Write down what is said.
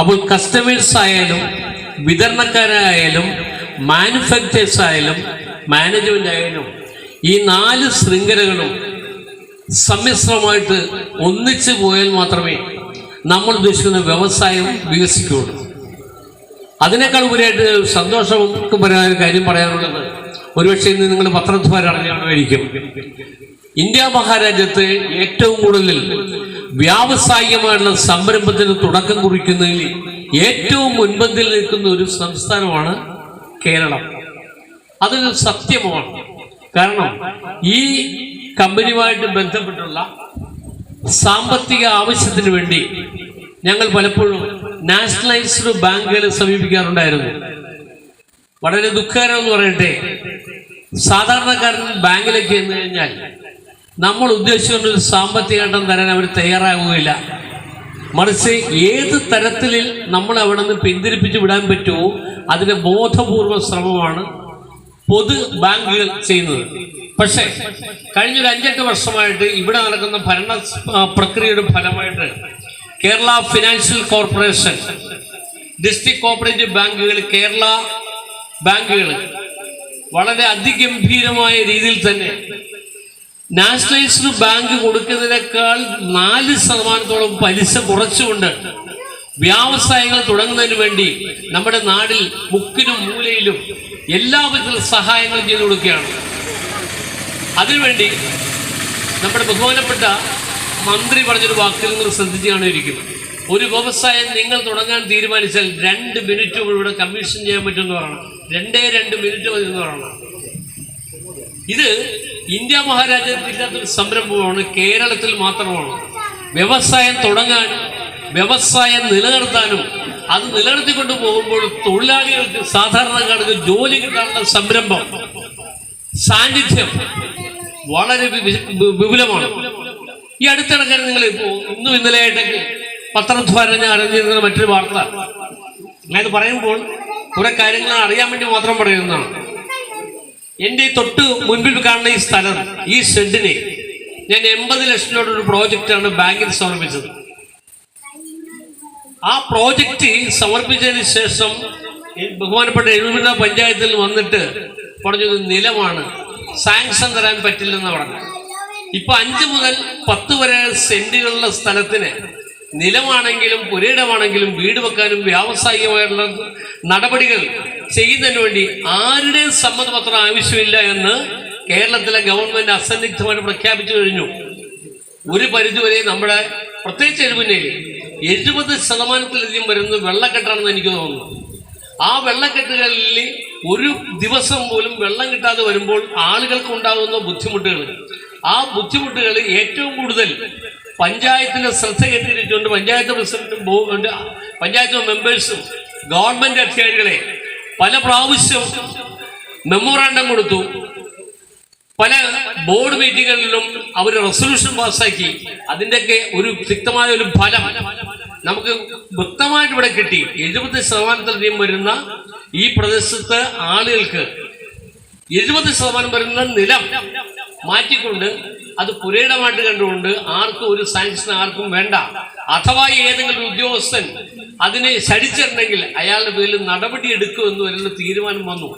അപ്പോൾ കസ്റ്റമേഴ്സ് ആയാലും വിതരണക്കാരായാലും മാനുഫാക്ചേഴ്സ് ആയാലും മാനേജ്മെന്റ് ആയാലും ഈ നാല് ശൃംഖലകളും സമ്മിശ്രമായിട്ട് ഒന്നിച്ചു പോയാൽ മാത്രമേ നമ്മൾ ഉദ്ദേശിക്കുന്ന വ്യവസായം വികസിക്കുകയുള്ളൂ. അതിനേക്കാൾ ഉപരിയായിട്ട് സന്തോഷം പറയാൻ ഒരു കാര്യം പറയാനുള്ളത് ഒരുപക്ഷെ ഇന്ന് നിങ്ങൾ പത്രദ്വാര അറിഞ്ഞായിരിക്കും ഇന്ത്യ മഹാരാജ്യത്ത് ഏറ്റവും കൂടുതൽ വ്യാവസായികമായിട്ടുള്ള സംരംഭത്തിന് തുടക്കം കുറിക്കുന്നതിൽ ഏറ്റവും മുൻപന്തിൽ നിൽക്കുന്ന ഒരു സംസ്ഥാനമാണ് കേരളം. അതൊരു സത്യമാണ്. കാരണം ഈ കമ്പനിയുമായിട്ട് ബന്ധപ്പെട്ടുള്ള സാമ്പത്തിക ആവശ്യത്തിന് വേണ്ടി ഞങ്ങൾ പലപ്പോഴും നാഷണലൈസ്ഡ് ബാങ്കുകളെ സമീപിക്കാറുണ്ടായിരുന്നു. വളരെ ദുഃഖകരം എന്ന് പറയട്ടെ. സാധാരണക്കാരൻ ബാങ്കിലേക്ക് ചെന്ന് കഴിഞ്ഞാൽ നമ്മൾ ഉദ്ദേശിച്ചുകൊണ്ട് ഒരു സാമ്പത്തിക ഘട്ടം തരാൻ അവർ തയ്യാറാകുകയില്ല. മറിച്ച് ഏത് തരത്തിൽ നമ്മൾ അവിടെ നിന്ന് പിന്തിരിപ്പിച്ച് വിടാൻ പറ്റുമോ അതിന്റെ ബോധപൂർവ ശ്രമമാണ് പൊതു ബാങ്കുകൾ ചെയ്യുന്നത്. പക്ഷേ കഴിഞ്ഞൊരു അഞ്ചെട്ട് വർഷമായിട്ട് ഇവിടെ നടക്കുന്ന ഭരണ പ്രക്രിയയുടെ ഫലമായിട്ട് Kerala financial corporation district cooperative ബാങ്കുകൾ കേരള ബാങ്കുകൾ വളരെ അതിഗംഭീരമായ രീതിയിൽ തന്നെ നാഷണലൈസ്ഡ് ബാങ്ക് കൊടുക്കുന്നതിനേക്കാൾ നാല് ശതമാനത്തോളം പലിശ കുറച്ചുകൊണ്ട് വ്യാവസായങ്ങൾ തുടങ്ങുന്നതിന് വേണ്ടി നമ്മുടെ നാടിൽ മുക്കിനും മൂലയിലും എല്ലാവിധ സഹായങ്ങൾ ചെയ്തു കൊടുക്കുകയാണ്. അതിനുവേണ്ടി നമ്മുടെ ബഹുമാനപ്പെട്ട മന്ത്രി പറഞ്ഞൊരു വാക്കിൽ നിങ്ങൾ ശ്രദ്ധിച്ചു കാണുമായിരിക്കും ഒരു വ്യവസായം നിങ്ങൾ തുടങ്ങാൻ തീരുമാനിച്ചാൽ രണ്ട് മിനിറ്റ് ഇവിടെ കമ്മീഷൻ ചെയ്യാൻ പറ്റുമെന്ന് പറയണം രണ്ടേ രണ്ട് മിനിറ്റ് മതി എന്ന് പറയണം. ഇത് ഇന്ത്യ മഹാരാജ്യത്തില്ലാത്ത ഇല്ലാത്തൊരു സംരംഭമാണ് കേരളത്തിൽ മാത്രമാണ്. വ്യവസായം തുടങ്ങാനും വ്യവസായം നിലനിർത്താനും അത് നിലനിർത്തിക്കൊണ്ട് പോകുമ്പോൾ തൊഴിലാളികൾക്ക് സാധാരണക്കാർക്ക് ജോലി കിട്ടാനുള്ള സംരംഭം സാന്നിധ്യം വളരെ വിപുലമാണ്. ഈ അടുത്തിടക്കാൻ നിങ്ങൾ ഇപ്പോൾ ഇന്നും ഇന്നലെയായിട്ടൊക്കെ പത്രദ്വാര ഞാൻ അറിഞ്ഞിരുന്ന മറ്റൊരു വാർത്ത. ഞാനിത് പറയുമ്പോൾ കുറെ കാര്യങ്ങൾ അറിയാൻ വേണ്ടി മാത്രം പറയുന്നതാണ്. എന്റെ തൊട്ട് മുൻപിൽ കാണുന്ന ഈ സ്ഥലം ഈ ഷെഡിനെ ഞാൻ എൺപത് ലക്ഷം രൂപയുടെ ഒരു പ്രോജക്റ്റാണ് ബാങ്കിൽ സമർപ്പിച്ചത്. ആ പ്രോജക്റ്റ് സമർപ്പിച്ചതിന് ശേഷം ബഹുമാനപ്പെട്ട എഴുപുന്ന പഞ്ചായത്തിൽ വന്നിട്ട് പറഞ്ഞത് നിലമാണ്. സാങ്ഷൻ തരാൻ പറ്റില്ലെന്ന് പറഞ്ഞു ഇപ്പൊ അഞ്ച് മുതൽ പത്ത് വരെ സെന്റുകളുള്ള സ്ഥലത്തിന് നിലമാണെങ്കിലും പുരയിടമാണെങ്കിലും വീട് വെക്കാനും വ്യാവസായികമായിട്ടുള്ള നടപടികൾ ചെയ്യുന്നതിന് വേണ്ടി ആരുടെയും സമ്മതപത്രം ആവശ്യമില്ല എന്ന് കേരളത്തിലെ ഗവൺമെന്റ് അസന്നിഗ്ധമായിട്ട് പ്രഖ്യാപിച്ചു കഴിഞ്ഞു. ഒരു പരിധിവരെ നമ്മുടെ പ്രത്യേകിച്ച് എഴുപുന്നയിൽ എഴുപത് ശതമാനത്തിലധികം വരുന്നത് വെള്ളക്കെട്ടാണെന്ന് എനിക്ക് തോന്നുന്നു. ആ വെള്ളക്കെട്ടുകളിൽ ഒരു ദിവസം പോലും വെള്ളം കിട്ടാതെ വരുമ്പോൾ ആളുകൾക്ക് ഉണ്ടാകുന്ന ബുദ്ധിമുട്ടുകൾ. ആ ബുദ്ധിമുട്ടുകൾ ഏറ്റവും കൂടുതൽ പഞ്ചായത്തിന്റെ ശ്രദ്ധ കേട്ടിരിച്ചുകൊണ്ട് പഞ്ചായത്ത് പ്രസിഡന്റും പഞ്ചായത്ത് മെമ്പേഴ്സും ഗവൺമെന്റ് അധികാരികളെ പല പ്രാവശ്യം മെമ്മോറാണ്ടം കൊടുത്തു. പല ബോർഡ് മീറ്റിങ്ങുകളിലും അവർ റെസൊല്യൂഷൻ പാസ്സാക്കി. അതിന്റെയൊക്കെ ഒരു വ്യക്തമായ ഒരു ഫലം നമുക്ക് വ്യക്തമായിട്ട് ഇവിടെ കിട്ടി. എഴുപത് ശതമാനത്തിലധികം വരുന്ന ഈ പ്രദേശത്ത് ആളുകൾക്ക് എഴുപത് ശതമാനം വരുന്ന നിലം മാറ്റിക്കൊണ്ട് അത് പുരയിടമായിട്ട് കണ്ടുകൊണ്ട് ആർക്കും ഒരു സാങ്ഷൻ ആർക്കും വേണ്ട. അഥവാ ഏതെങ്കിലും ഉദ്യോഗസ്ഥൻ അതിനെ ശടിച്ചിട്ടുണ്ടെങ്കിൽ അയാളുടെ പേരിൽ നടപടി എടുക്കുമെന്ന് വരുന്ന തീരുമാനം വന്നു.